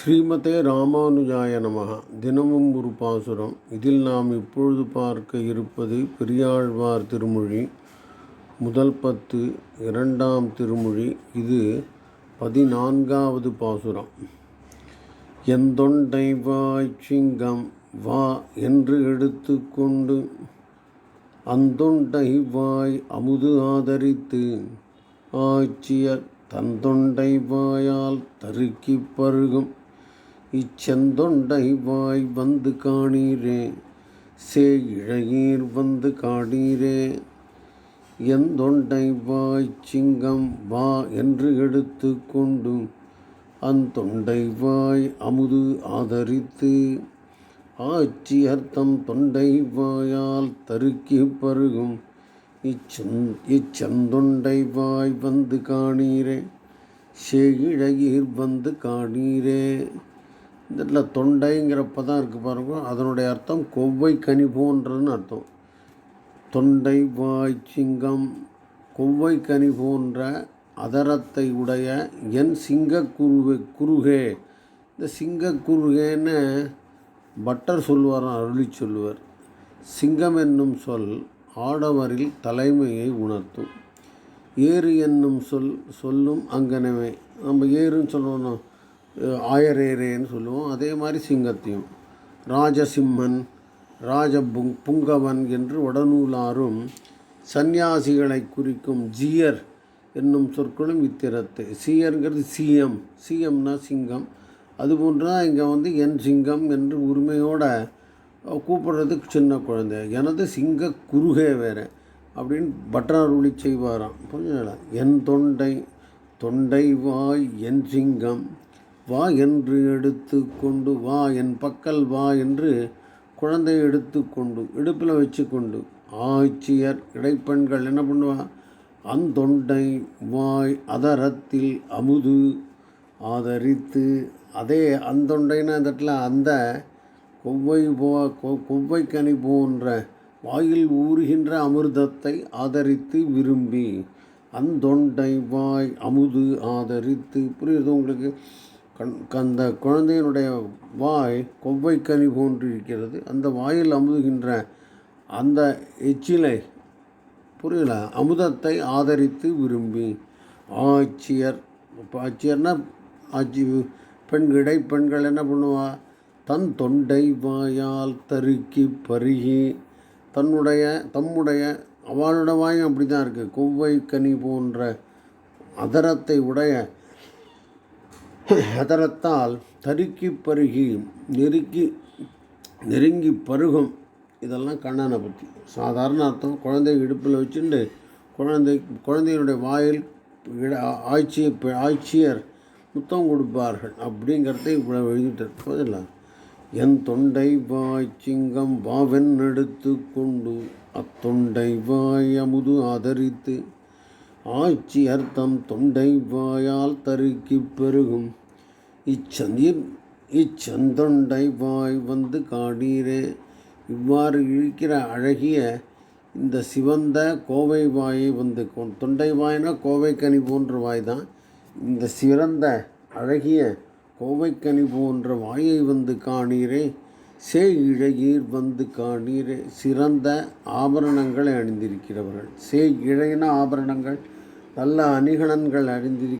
ஸ்ரீமதே ராமானுஜாய நமக. தினமும் ஒரு பாசுரம். இதில் நாம் இப்பொழுது பார்க்க இருப்பது பெரியாழ்வார் திருமொழி முதல் பத்து இரண்டாம் திருமொழி. இது பதினான்காவது பாசுரம். எந்தொண்டை வாய் சிங்கம் வா என்று எடுத்துக்கொண்டு அந்தொண்டை வாய் அமுது ஆதரித்து ஆட்சியர் தந்தொண்டை வாயால் தருக்கி பருகும். இச்செந்தொண்டை வாய் வந்து காணீரே சே இழையீர் வந்து காணீரே. எந்தொண்டை வாய் சிங்கம் வா என்று எடுத்து கொண்டும் அந்தொண்டை வாய் அமுது ஆதரித்து ஆட்சி அர்த்தம் தொண்டை வாயால் தருக்கி பருகும் இச்செந் இச்செந்தொண்டை வாய் வந்து காணீரே செகிழகீர் வந்து காணீரே. இதில் தொண்டைங்கிறப்ப தான் இருக்குது பாருங்க. அதனுடைய அர்த்தம் கொவ்வை கனிபோன்றதுன்னு அர்த்தம். தொண்டை வாய் சிங்கம் கொவ்வை கனி போன்ற அதரத்தை உடைய என் சிங்க குருவே குருகே. இந்த சிங்க குருகேன்னு பட்டர் சொல்லுவாராம் அருளி சொல்லுவர். சிங்கம் என்னும் சொல் ஆடவரில் தலைமையை உணர்த்தும். ஏறு என்னும் சொல் சொல்லும் அங்கனவே. நம்ம ஏறுன்னு சொல்லணும் ஆயரேரேன்னு சொல்லுவோம். அதே மாதிரி சிங்கத்தையும். ராஜசிம்மன் ராஜ புங் புங்கவன் என்று உடனூலாரும் சந்நியாசிகளை குறிக்கும் ஜியர் என்னும் சொற்களும் இத்திரத்து. சீயர்ங்கிறது சிஎம் சிஎம்னா சிங்கம். அதுபோன்று தான் இங்கே வந்து என் சிங்கம் என்று உரிமையோட கூப்பிடுறதுக்கு சின்ன குழந்தை. எனது சிங்க குறுகே வேறு அப்படின்னு பட்டர் ஒளி செய்வாராம். புரிஞ்சுங்களா என் தொண்டை தொண்டை வாய் என் சிங்கம். வா என்று எடுத்து கொண்டு வா என் பக்கல் வா என்று குழந்தை எடுத்து கொண்டு இடுப்பில் வச்சு கொண்டு ஆட்சியர் இடைப்பெண்கள் என்ன பண்ணுவா? அந்தொண்டை வாய் அதரத்தில் அமுது ஆதரித்து அதே அந்தொண்டைன்னா அந்த இடத்துல அந்த கொவ்வை போ கொவ்வை கனி போன்ற வாயில் ஊறுகின்ற அமிர்தத்தை ஆதரித்து விரும்பி அந்தொண்டை வாய் அமுது ஆதரித்து புரியுது உங்களுக்கு? கண் அந்த குழந்தையினுடைய வாய் கொவ்வை கனி போன்று இருக்கிறது அந்த வாயில் அமுதுகின்ற அந்த எச்சிலை புரியல அமுதத்தை ஆதரித்து விரும்பி. ஆட்சியர் ஆட்சியர்னா ஆட்சி பெண் இடை பெண்கள் என்ன பண்ணுவா? தன் தொண்டை வாயால் தருக்கி பருகி தன்னுடைய தம்முடைய அவளோட வாயும் அப்படி தான் இருக்குது கொவ்வை கனி போன்ற அதரத்தை உடைய அதரத்தால் தருக்கி பருகி நெருக்கி நெருங்கி பருகும். இதெல்லாம் கண்ணனை பற்றி சாதாரண அர்த்தம் குழந்தை இடுப்பில் வச்சுட்டு குழந்தை குழந்தையினுடைய வாயில் ஆட்சி ஆட்சியர் முத்தம் கொடுப்பார்கள். அப்படிங்கிறத இவ்வளோ எழுதிட்டு பதில் என் தொண்டை வாய் சிங்கம் வாவென் எடுத்து கொண்டு அத்தொண்டை வாய் அமுது ஆதரித்து ஆட்சி அர்த்தம் தொண்டை வாயால் தருக்கி பெருகும். இச்சந்தீர் இச்சந்தொண்டை வாய் வந்து காடீரே இவ்வாறு இழுக்கிற அழகிய இந்த சிவந்த கோவை வாயை வந்து தொண்டை வாய்னா கோவைக்கனி போன்ற வாய் தான். இந்த சிறந்த அழகிய கோவைக்கனி போன்ற வாயை வந்து காணீரே. சே இழகீர் வந்து காணீரே. சிறந்த ஆபரணங்களை அணிந்திருக்கிறவர்கள். சே இழையின ஆபரணங்கள் நல்ல அணிகலன்கள் அணிந்திரு